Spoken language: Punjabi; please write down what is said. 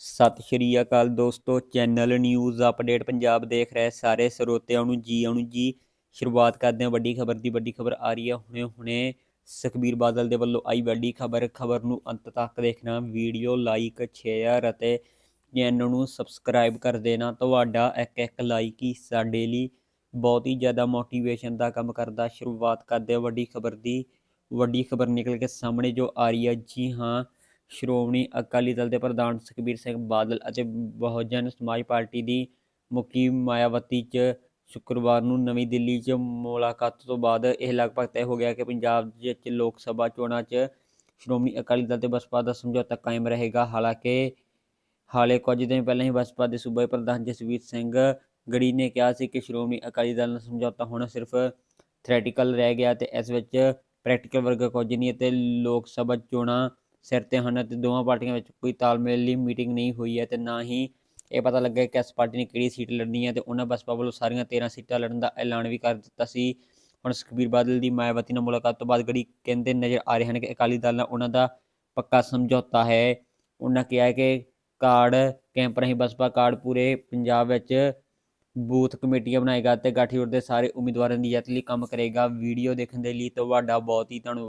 ਸਤਿ ਸ਼੍ਰੀ ਅਕਾਲ ਦੋਸਤੋ, ਚੈਨਲ ਨਿਊਜ਼ ਅਪਡੇਟ ਪੰਜਾਬ ਦੇਖ ਰਹੇ ਸਾਰੇ ਸਰੋਤਿਆਂ ਨੂੰ ਜੀ ਆਉਣ ਜੀ। ਸ਼ੁਰੂਆਤ ਕਰਦੇ ਹਾਂ ਵੱਡੀ ਖਬਰ ਦੀ, ਵੱਡੀ ਖਬਰ ਆ ਰਹੀ ਹੈ ਹੁਣੇ ਹੁਣੇ। ਸੁਖਬੀਰ ਬਾਦਲ ਦੇ ਵੱਲੋਂ ਆਈ ਵੱਡੀ ਖਬਰ ਖਬਰ ਨੂੰ ਅੰਤ ਤੱਕ ਦੇਖਣਾ, ਵੀਡੀਓ ਲਾਈਕ, ਸ਼ੇਅਰ ਅਤੇ ਚੈਨਲ ਨੂੰ ਸਬਸਕ੍ਰਾਈਬ ਕਰ ਦੇਣਾ। ਤੁਹਾਡਾ ਇੱਕ ਇੱਕ ਲਾਈਕ ਹੀ ਸਾਡੇ ਲਈ ਬਹੁਤ ਹੀ ਜ਼ਿਆਦਾ ਮੋਟੀਵੇਸ਼ਨ ਦਾ ਕੰਮ ਕਰਦਾ। ਸ਼ੁਰੂਆਤ ਕਰਦੇ ਹਾਂ ਵੱਡੀ ਖਬਰ ਦੀ। ਵੱਡੀ ਖਬਰ ਨਿਕਲ ਕੇ ਸਾਹਮਣੇ ਜੋ ਆ ਰਹੀ ਹੈ, ਜੀ ਹਾਂ ਸ਼੍ਰੋਮਣੀ ਅਕਾਲੀ ਦਲ ਦੇ ਪ੍ਰਧਾਨ ਸੁਖਬੀਰ ਸਿੰਘ ਬਾਦਲ ਅਤੇ ਬਹੁਜਨ ਸਮਾਜ ਪਾਰਟੀ ਦੀ ਮੁਖੀ ਮਾਇਆਵਤੀ 'ਚ ਸ਼ੁੱਕਰਵਾਰ ਨੂੰ ਨਵੀਂ ਦਿੱਲੀ 'ਚ ਮੁਲਾਕਾਤ ਤੋਂ ਬਾਅਦ ਇਹ ਲਗਭਗ ਤੈਅ ਹੋ ਗਿਆ ਕਿ ਪੰਜਾਬ ਵਿੱਚ ਲੋਕ ਸਭਾ ਚੋਣਾਂ 'ਚ ਸ਼੍ਰੋਮਣੀ ਅਕਾਲੀ ਦਲ ਤੇ ਬਸਪਾ ਦਾ ਸਮਝੌਤਾ ਕਾਇਮ ਰਹੇਗਾ। ਹਾਲਾਂਕਿ ਹਾਲੇ ਕੁਝ ਦਿਨ ਪਹਿਲਾਂ ਹੀ ਬਸਪਾ ਦੇ ਸੂਬੇ ਪ੍ਰਧਾਨ ਜਸਵੀਰ ਸਿੰਘ ਗੜੀ ਨੇ ਕਿਹਾ ਸੀ ਕਿ ਸ਼੍ਰੋਮਣੀ ਅਕਾਲੀ ਦਲ ਨਾਲ ਸਮਝੌਤਾ ਹੋਣਾ ਸਿਰਫ ਥਿਓਰੈਟੀਕਲ ਰਹਿ ਗਿਆ ਤੇ ਇਸ ਵਿੱਚ ਪ੍ਰੈਕਟੀਕਲ ਵਰਗਾ ਕੁਝ ਨਹੀਂ ਅਤੇ ਲੋਕ ਸਭਾ ਚੋਣਾਂ ਸਿਰ ਤੇ ਹਨ ਅਤੇ ਦੋਵਾਂ ਪਾਰਟੀਆਂ ਵਿੱਚ ਕੋਈ ਤਾਲਮੇਲ ਲਈ ਮੀਟਿੰਗ ਨਹੀਂ ਹੋਈ ਹੈ ਤੇ ਨਾ ਹੀ ਇਹ ਪਤਾ ਲੱਗਾ ਕਿ ਇਸ ਪਾਰਟੀ ਨੇ ਕਿਹੜੀ ਸੀਟ ਲੜਨੀ ਹੈ ਤੇ ਉਹਨਾਂ ਬਸਪਾ ਵੱਲੋਂ ਸਾਰੀਆਂ 13 ਸੀਟਾਂ ਲੜਨ ਦਾ ਐਲਾਨ ਵੀ ਕਰ ਦਿੱਤਾ ਸੀ। ਹੁਣ ਸੁਖਬੀਰ ਬਾਦਲ ਦੀ ਮਾਇਆਵਤੀ ਨਾਲ ਮੁਲਾਕਾਤ ਤੋਂ ਬਾਅਦ ਗੜੀ ਕਹਿੰਦੇ ਨਜ਼ਰ ਆ ਰਹੇ ਹਨ ਕਿ ਅਕਾਲੀ ਦਲ ਨਾਲ ਉਹਨਾਂ ਦਾ ਪੱਕਾ ਸਮਝੌਤਾ ਹੈ। ਉਹਨਾਂ ਕਿਹਾ ਕਿ ਕਾਰਡ ਕੈਂਪ ਰਾਹੀਂ ਬਸਪਾ ਕਾਰਡ ਪੂਰੇ ਪੰਜਾਬ ਵਿੱਚ ਬੂਥ ਕਮੇਟੀਆਂ ਬਣਾਏਗਾ ਤੇ ਗਠਜੋੜ ਦੇ ਸਾਰੇ ਉਮੀਦਵਾਰਾਂ ਦੀ ਜਿੱਤ ਲਈ ਕੰਮ ਕਰੇਗਾ। ਵੀਡੀਓ ਦੇਖਣ ਦੇ ਲਈ ਤੁਹਾਡਾ ਬਹੁਤ ਹੀ ਧੰਨਵਾਦ।